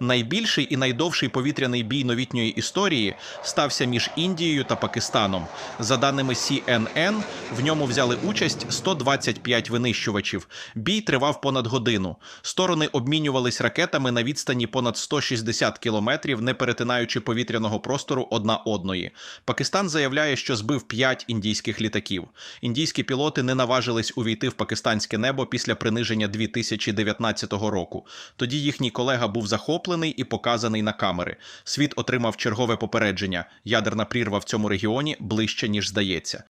Найбільший і найдовший повітряний бій новітньої історії стався між Індією та Пакистаном. За даними CNN, в ньому взяли участь 125 винищувачів. Бій тривав понад годину. Сторони обмінювались ракетами на відстані понад 160 кілометрів, не перетинаючи повітряного простору одна одної. Пакистан заявляє, що збив 5 індійських літаків. Індійські пілоти не наважились увійти в пакистанське небо після приниження 2019 року. Тоді їхній колега був захоплений і показаний на камери. Світ отримав чергове попередження: ядерна прірва в цьому регіоні ближче ніж здається.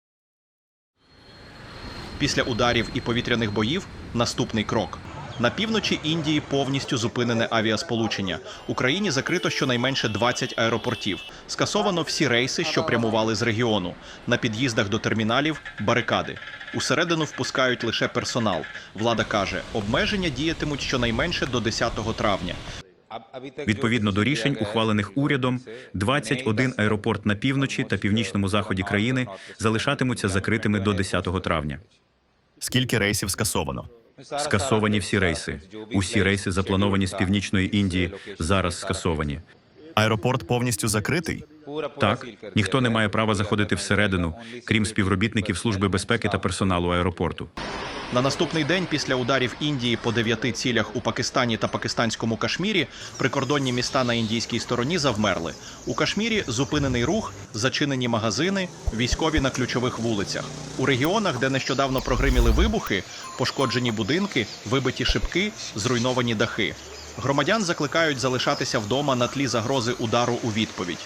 Після ударів і повітряних боїв наступний крок. На півночі Індії повністю зупинене авіасполучення. Україні закрито щонайменше 20 аеропортів. Скасовано всі рейси, що прямували з регіону. На під'їздах до терміналів барикади. Усередину впускають лише персонал. Влада каже, обмеження діятимуть щонайменше до 10 травня. Відповідно до рішень, ухвалених урядом, 21 аеропорт на півночі та північному заході країни залишатимуться закритими до 10 травня. Скільки рейсів скасовано? Скасовані всі рейси. Усі рейси, заплановані з північної Індії, зараз скасовані. Аеропорт повністю закритий. Так, ніхто не має права заходити всередину, крім співробітників служби безпеки та персоналу аеропорту. На наступний день після ударів Індії по дев'яти цілях у Пакистані та пакистанському Кашмірі прикордонні міста на індійській стороні завмерли. У Кашмірі зупинений рух, зачинені магазини, військові на ключових вулицях. У регіонах, де нещодавно прогриміли вибухи, пошкоджені будинки, вибиті шибки, зруйновані дахи. Громадян закликають залишатися вдома на тлі загрози удару у відповідь.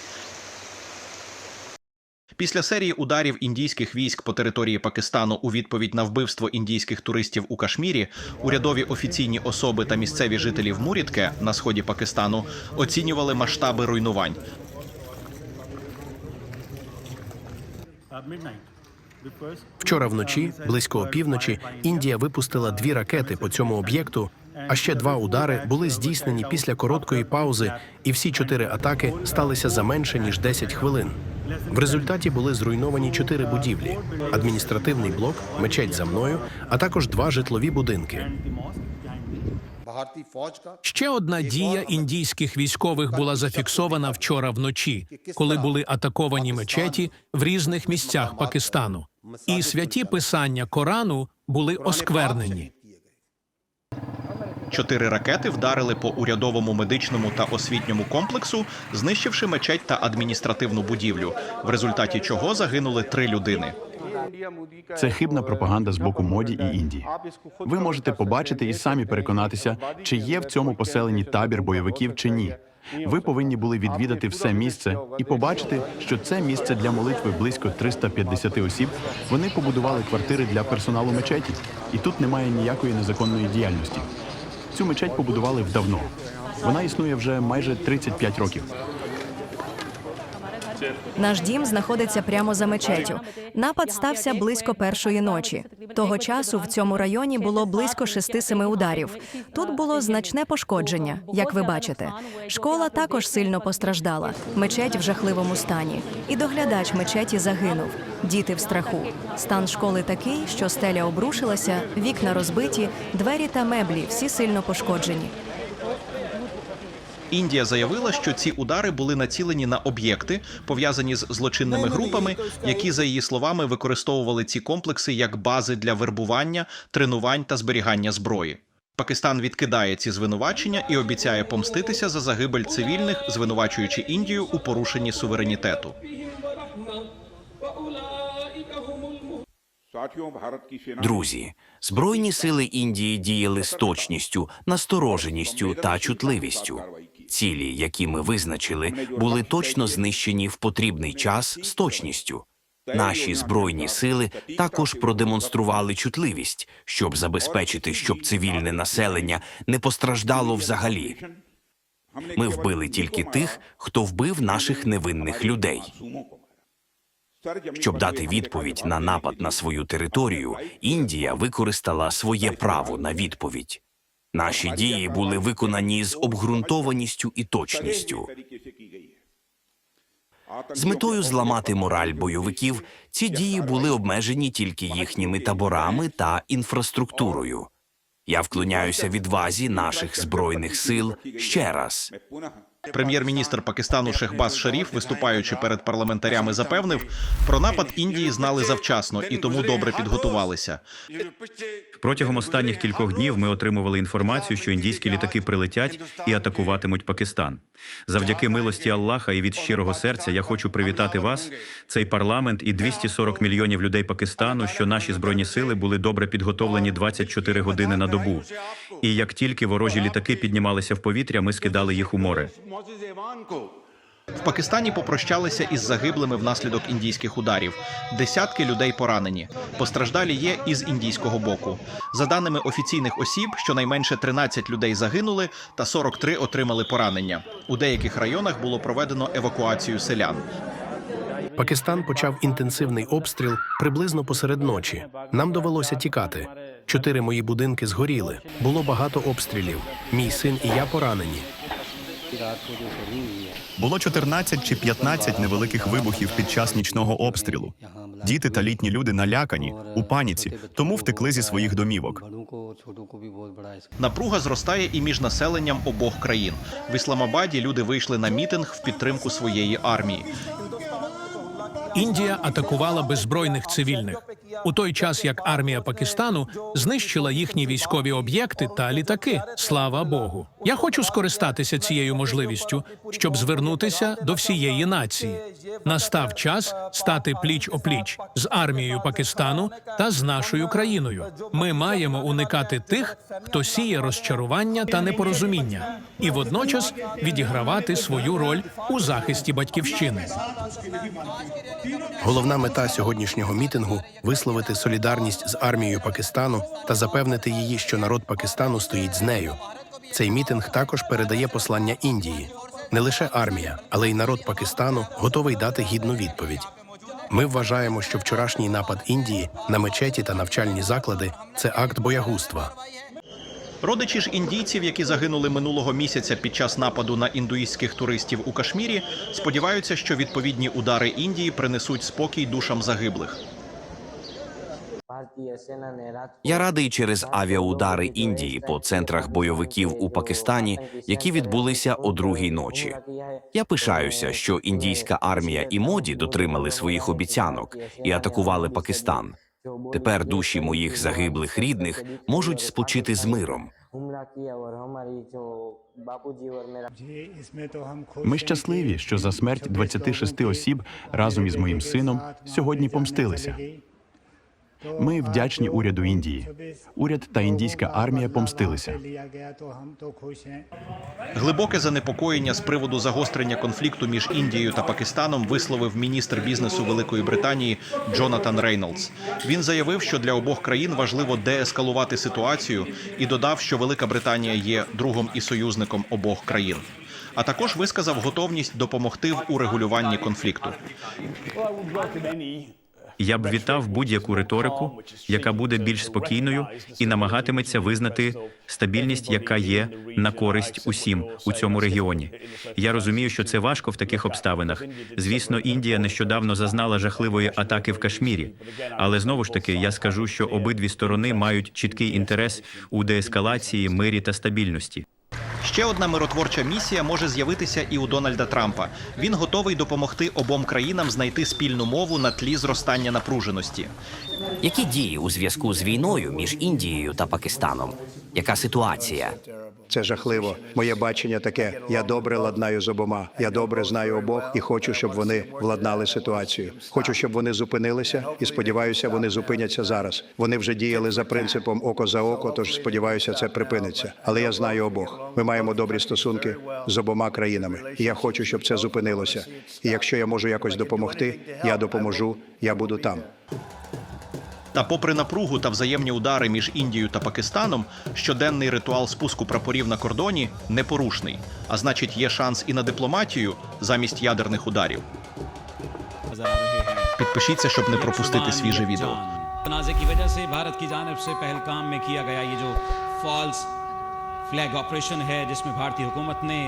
Після серії ударів індійських військ по території Пакистану у відповідь на вбивство індійських туристів у Кашмірі, урядові офіційні особи та місцеві жителі в Мурітке на сході Пакистану оцінювали масштаби руйнувань. Вчора вночі, близько опівночі, Індія випустила дві ракети по цьому об'єкту. А ще два удари були здійснені після короткої паузи, і всі чотири атаки сталися за менше ніж 10 хвилин. В результаті були зруйновані чотири будівлі: адміністративний блок, мечеть за мною, а також два житлові будинки. Ще одна дія індійських військових була зафіксована вчора вночі, коли були атаковані мечеті в різних місцях Пакистану. І святі писання Корану були осквернені. Чотири ракети вдарили по урядовому медичному та освітньому комплексу, знищивши мечеть та адміністративну будівлю, в результаті чого загинули три людини. Це хибна пропаганда з боку моді і Індії. Ви можете побачити і самі переконатися, чи є в цьому поселенні табір бойовиків чи ні. Ви повинні були відвідати все місце і побачити, що це місце для молитви близько 350 осіб. Вони побудували квартири для персоналу мечеті, і тут немає ніякої незаконної діяльності. Цю мечеть побудували вдавно. Вона існує вже майже 35 років. Наш дім знаходиться прямо за мечетю. Напад стався близько першої ночі. Того часу в цьому районі було близько 6-7 ударів. Тут було значне пошкодження, як ви бачите. Школа також сильно постраждала. Мечеть в жахливому стані. І доглядач мечеті загинув. Діти в страху. Стан школи такий, що стеля обрушилася, вікна розбиті, двері та меблі всі сильно пошкоджені. Індія заявила, що ці удари були націлені на об'єкти, пов'язані з злочинними групами, які, за її словами, використовували ці комплекси як бази для вербування, тренувань та зберігання зброї. Пакистан відкидає ці звинувачення і обіцяє помститися за загибель цивільних, звинувачуючи Індію у порушенні суверенітету. Друзі, збройні сили Індії діяли з точністю, настороженістю та чутливістю. Цілі, які ми визначили, були точно знищені в потрібний час з точністю. Наші збройні сили також продемонстрували чутливість, щоб забезпечити, щоб цивільне населення не постраждало взагалі. Ми вбили тільки тих, хто вбив наших невинних людей. Щоб дати відповідь на напад на свою територію, Індія використала своє право на відповідь. Наші дії були виконані з обґрунтованістю і точністю. З метою зламати мораль бойовиків ці дії були обмежені тільки їхніми таборами та інфраструктурою. Я вклоняюся відвазі наших збройних сил ще раз. Прем'єр-міністр Пакистану Шехбаз Шаріф, виступаючи перед парламентарями, запевнив, про напад Індії знали завчасно і тому добре підготувалися. Протягом останніх кількох днів ми отримували інформацію, що індійські літаки прилетять і атакуватимуть Пакистан. Завдяки милості Аллаха і від щирого серця я хочу привітати вас, цей парламент і 240 мільйонів людей Пакистану, що наші збройні сили були добре підготовлені 24 години на добу. І як тільки ворожі літаки піднімалися в повітря, ми скидали їх у море. В Пакистані попрощалися із загиблими внаслідок індійських ударів. Десятки людей поранені. Постраждалі є із індійського боку. За даними офіційних осіб, щонайменше 13 людей загинули та 43 отримали поранення. У деяких районах було проведено евакуацію селян. Пакистан почав інтенсивний обстріл приблизно посеред ночі. Нам довелося тікати. Чотири мої будинки згоріли. Було багато обстрілів. Мій син і я поранені. Було 14 чи 15 невеликих вибухів під час нічного обстрілу. Діти та літні люди налякані у паніці, тому втекли зі своїх домівок. Напруга зростає і між населенням обох країн. В Ісламабаді люди вийшли на мітинг в підтримку своєї армії. Індія атакувала беззбройних цивільних у той час, як армія Пакистану знищила їхні військові об'єкти та літаки. Слава Богу. Я хочу скористатися цією можливістю, щоб звернутися до всієї нації. Настав час стати пліч опліч з армією Пакистану та з нашою країною. Ми маємо уникати тих, хто сіє розчарування та непорозуміння, і водночас відігравати свою роль у захисті батьківщини. Головна мета сьогоднішнього мітингу висловити солідарність з армією Пакистану та запевнити її, що народ Пакистану стоїть з нею. Цей мітинг також передає послання Індії. Не лише армія, але й народ Пакистану готовий дати гідну відповідь. Ми вважаємо, що вчорашній напад Індії на мечеті та навчальні заклади це акт боягузтва. Родичі ж індійців, які загинули минулого місяця під час нападу на індуїстських туристів у Кашмірі, сподіваються, що відповідні удари Індії принесуть спокій душам загиблих. Я радий через авіаудари Індії по центрах бойовиків у Пакистані, які відбулися о другій ночі. Я пишаюся, що індійська армія і моді дотримали своїх обіцянок і атакували Пакистан. Тепер душі моїх загиблих рідних можуть спочити з миром. Ми щасливі, що за смерть 26 осіб разом із моїм сином сьогодні помстилися. Ми вдячні уряду Індії. Уряд та індійська армія помстилися. Глибоке занепокоєння з приводу загострення конфлікту між Індією та Пакистаном висловив міністр бізнесу Великої Британії Джонатан Рейнолдс. Він заявив, що для обох країн важливо деескалувати ситуацію і додав, що Велика Британія є другом і союзником обох країн. А також висказав готовність допомогти в урегулюванні конфлікту. Я б вітав будь-яку риторику, яка буде більш спокійною і намагатиметься визнати стабільність, яка є на користь усім у цьому регіоні. Я розумію, що це важко в таких обставинах. Звісно, Індія нещодавно зазнала жахливої атаки в Кашмірі. Але знову ж таки, я скажу, що обидві сторони мають чіткий інтерес у деескалації, мирі та стабільності. Ще одна миротворча місія може з'явитися і у Дональда Трампа. Він готовий допомогти обом країнам знайти спільну мову на тлі зростання напруженості. Які дії у зв'язку з війною між Індією та Пакистаном? Яка ситуація? Це жахливо. Моє бачення таке: я добре ладнаю з обома. Я добре знаю обох і хочу, щоб вони владнали ситуацію. Хочу, щоб вони зупинилися, і сподіваюся, вони зупиняться зараз. Вони вже діяли за принципом око за око, тож сподіваюся, це припиниться. Але я знаю обох. Ми маємо добрі стосунки з обома країнами. І я хочу, щоб це зупинилося. І якщо я можу якось допомогти, я допоможу. Я буду там. Та, попри напругу та взаємні удари між Індією та Пакистаном, щоденний ритуал спуску прапорів на кордоні непорушний. А значить, є шанс і на дипломатію замість ядерних ударів. Підпишіться, щоб не пропустити свіже відео. तनाज़े की वजह से भारत की जानब से पहलगाम में किया गया ये जो फॉल्स फ्लैग ऑपरेशन है जिसमें भारतीय हुकूमत ने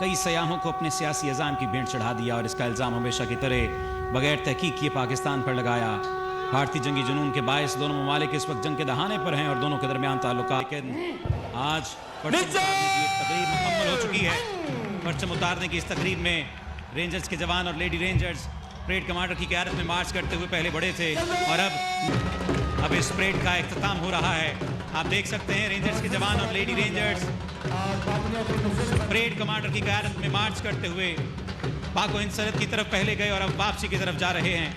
कई सयाहों को अपने सियासी अजाम की भेंट चढ़ा दिया और इसका इल्ज़ाम हमेशा की तरह बगैर तहकीक किए पाकिस्तान पर लगाया भारतीय जंगी जुनून के बायस दोनों ममालिक इस वक्त जंग के दहाने पर हैं और दोनों के दरमियान ताल्लुक आज एक मुकम्मल हो चुकी है। परचम उतारने की इस तकरीब में रेंजर्स के जवान और लेडी रेंजर्स परेड कमांडर की क्यादत में मार्च करते हुए पहले बढ़े थे और अब अब इस परेड का अख्ताम हो रहा है। आप देख सकते हैं रेंजर्स के जवान और लेडी रेंजर्स परेड कमांडर की क्यादत में मार्च करते हुए पाको सरहद की तरफ़ पहले गए और अब वापसी की तरफ़ जा रहे हैं।